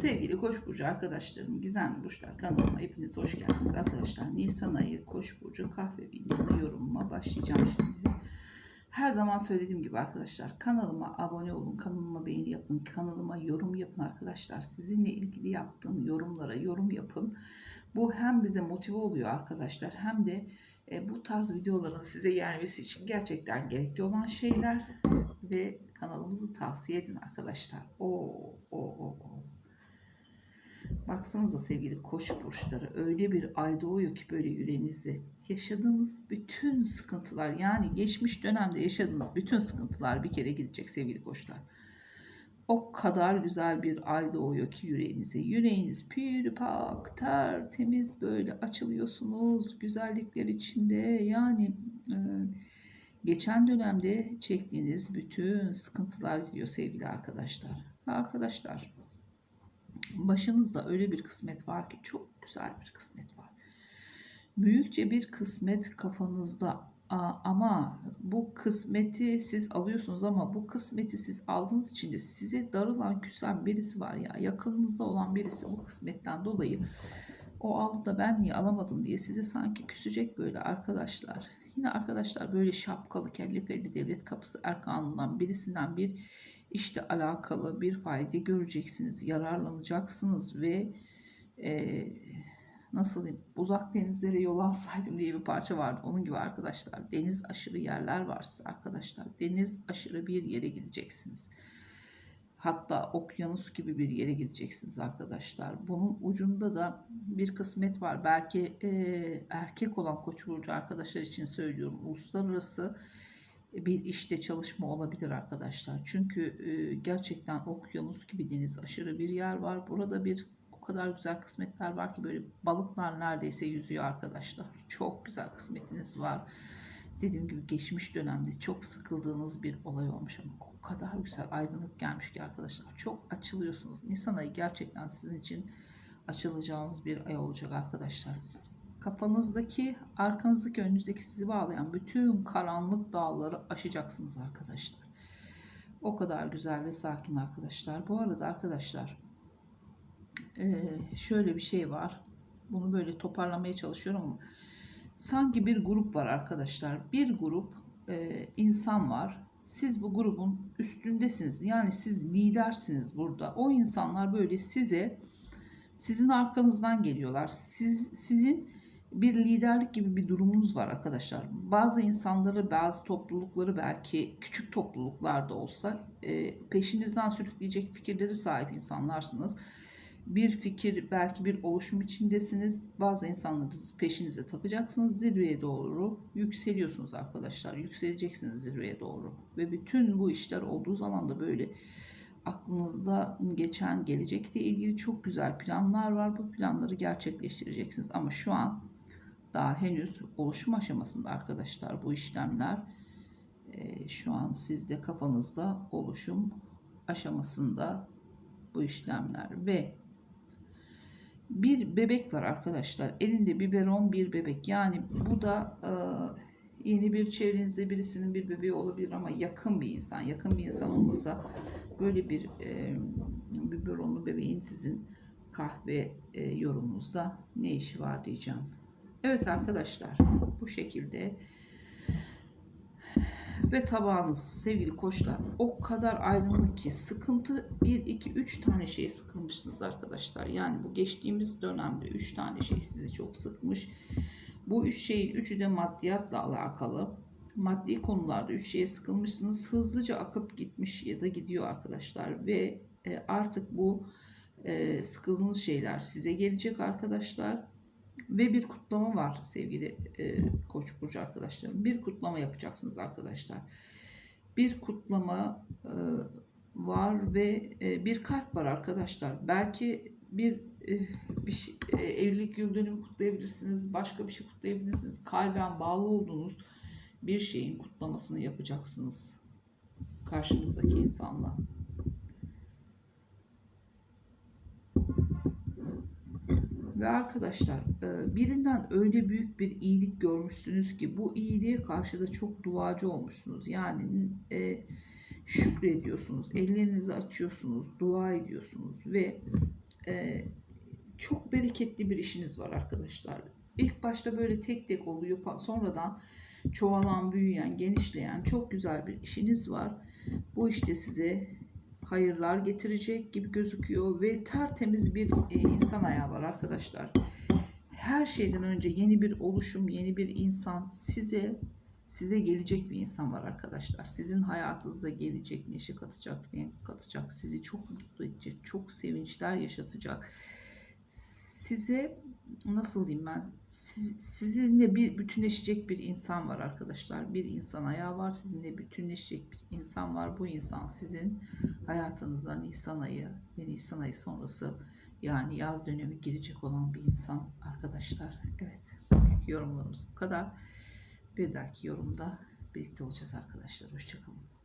Sevgili Koç burcu arkadaşlarım, Gizemli burçlar kanalıma hepiniz hoş geldiniz arkadaşlar. Nisan ayı Koç burcu kahve fincanı yorumuma başlayacağım şimdi. Her zaman söylediğim gibi arkadaşlar kanalıma abone olun, kanalıma beğeni yapın, kanalıma yorum yapın arkadaşlar. Sizinle ilgili yaptığım yorumlara yorum yapın. Bu hem bize motive oluyor arkadaşlar hem de e, bu tarz videoların size gelmesi için gerçekten gerekli olan şeyler ve kanalımızı tavsiye edin arkadaşlar. O o o o. Baksanıza sevgili koç burçları öyle bir ay doğuyor ki böyle yüreğinizde yaşadığınız bütün sıkıntılar yani geçmiş dönemde yaşadığınız bütün sıkıntılar bir kere gidecek sevgili koçlar. O kadar güzel bir ay doğuyor ki yüreğinize. Yüreğiniz pür pak, tertemiz böyle açılıyorsunuz. Güzellikler içinde yani e, geçen dönemde çektiğiniz bütün sıkıntılar gidiyor sevgili arkadaşlar. Arkadaşlar başınızda öyle bir kısmet var ki çok güzel bir kısmet var. Büyükçe bir kısmet kafanızda ama bu kısmeti siz alıyorsunuz ama bu kısmeti siz aldığınız için de size darılan küsen birisi var ya yakınınızda olan birisi bu kısmetten dolayı o aldı da ben niye alamadım diye size sanki küsecek böyle arkadaşlar. Yine arkadaşlar böyle şapkalı kelli felli devlet kapısı erkanından birisinden bir işte alakalı bir fayda göreceksiniz, yararlanacaksınız ve e, nasıl diyeyim uzak denizlere yol alsaydım diye bir parça vardı. Onun gibi arkadaşlar deniz aşırı yerler varsa arkadaşlar deniz aşırı bir yere gideceksiniz. Hatta okyanus gibi bir yere gideceksiniz arkadaşlar. Bunun ucunda da bir kısmet var. Belki e, erkek olan koç burcu arkadaşlar için söylüyorum. Uluslararası bir işte çalışma olabilir arkadaşlar. Çünkü e, gerçekten okyanus gibi deniz aşırı bir yer var. Burada bir o kadar güzel kısmetler var ki böyle balıklar neredeyse yüzüyor arkadaşlar. Çok güzel kısmetiniz var. Dediğim gibi geçmiş dönemde çok sıkıldığınız bir olay olmuş ama o kadar güzel aydınlık gelmiş ki arkadaşlar. Çok açılıyorsunuz. Nisan ayı gerçekten sizin için açılacağınız bir ay olacak arkadaşlar kafanızdaki, arkanızdaki, önünüzdeki sizi bağlayan bütün karanlık dağları aşacaksınız arkadaşlar. O kadar güzel ve sakin arkadaşlar. Bu arada arkadaşlar şöyle bir şey var. Bunu böyle toparlamaya çalışıyorum ama sanki bir grup var arkadaşlar. Bir grup insan var. Siz bu grubun üstündesiniz. Yani siz lidersiniz burada. O insanlar böyle size sizin arkanızdan geliyorlar. Siz sizin bir liderlik gibi bir durumunuz var arkadaşlar. Bazı insanları, bazı toplulukları belki küçük topluluklarda olsa e, peşinizden sürükleyecek fikirleri sahip insanlarsınız. Bir fikir, belki bir oluşum içindesiniz. Bazı insanları peşinize takacaksınız. Zirveye doğru yükseliyorsunuz arkadaşlar. Yükseleceksiniz zirveye doğru. Ve bütün bu işler olduğu zaman da böyle aklınızda geçen gelecekle ilgili çok güzel planlar var. Bu planları gerçekleştireceksiniz. Ama şu an daha henüz oluşum aşamasında arkadaşlar bu işlemler. E, şu an sizde kafanızda oluşum aşamasında bu işlemler ve bir bebek var arkadaşlar. Elinde biberon bir bebek. Yani bu da e, yeni bir çevrenizde birisinin bir bebeği olabilir ama yakın bir insan. Yakın bir insan olmasa böyle bir e, biberonlu bebeğin sizin kahve e, yorumunuzda ne işi var diyeceğim. Evet arkadaşlar bu şekilde ve tabağınız sevgili koçlar o kadar aydınlık ki sıkıntı 1 2 3 tane şey sıkılmışsınız arkadaşlar. Yani bu geçtiğimiz dönemde 3 tane şey sizi çok sıkmış. Bu üç şeyin üçü de maddiyatla alakalı. Maddi konularda üç şeye sıkılmışsınız. Hızlıca akıp gitmiş ya da gidiyor arkadaşlar ve e, artık bu e, sıkıldığınız şeyler size gelecek arkadaşlar ve bir kutlama var sevgili e, Koç burcu arkadaşlarım. Bir kutlama yapacaksınız arkadaşlar. Bir kutlama e, var ve e, bir kalp var arkadaşlar. Belki bir e, bir şey, e, evlilik yıl dönümü kutlayabilirsiniz. Başka bir şey kutlayabilirsiniz. Kalben bağlı olduğunuz bir şeyin kutlamasını yapacaksınız karşınızdaki insanla. Ve arkadaşlar e, birinden öyle büyük bir iyilik görmüşsünüz ki bu iyiliğe karşı da çok duacı olmuşsunuz. Yani e, şükrediyorsunuz, ellerinizi açıyorsunuz, dua ediyorsunuz ve e, çok bereketli bir işiniz var arkadaşlar. İlk başta böyle tek tek oluyor sonradan çoğalan, büyüyen, genişleyen çok güzel bir işiniz var. Bu işte size hayırlar getirecek gibi gözüküyor ve tertemiz bir e, insan ayağı var arkadaşlar. Her şeyden önce yeni bir oluşum, yeni bir insan size size gelecek bir insan var arkadaşlar. Sizin hayatınıza gelecek, neşe katacak, renk katacak, sizi çok mutlu edecek, çok sevinçler yaşatacak. Size nasıl diyeyim ben siz, sizinle bir bütünleşecek bir insan var arkadaşlar. Bir insan ayağı var, sizinle bütünleşecek bir insan var. Bu insan sizin hayatınızda Nisan ayı ve Nisan ayı sonrası yani yaz dönemi girecek olan bir insan arkadaşlar. Evet, yorumlarımız bu kadar. Bir dahaki yorumda birlikte olacağız arkadaşlar. Hoşçakalın.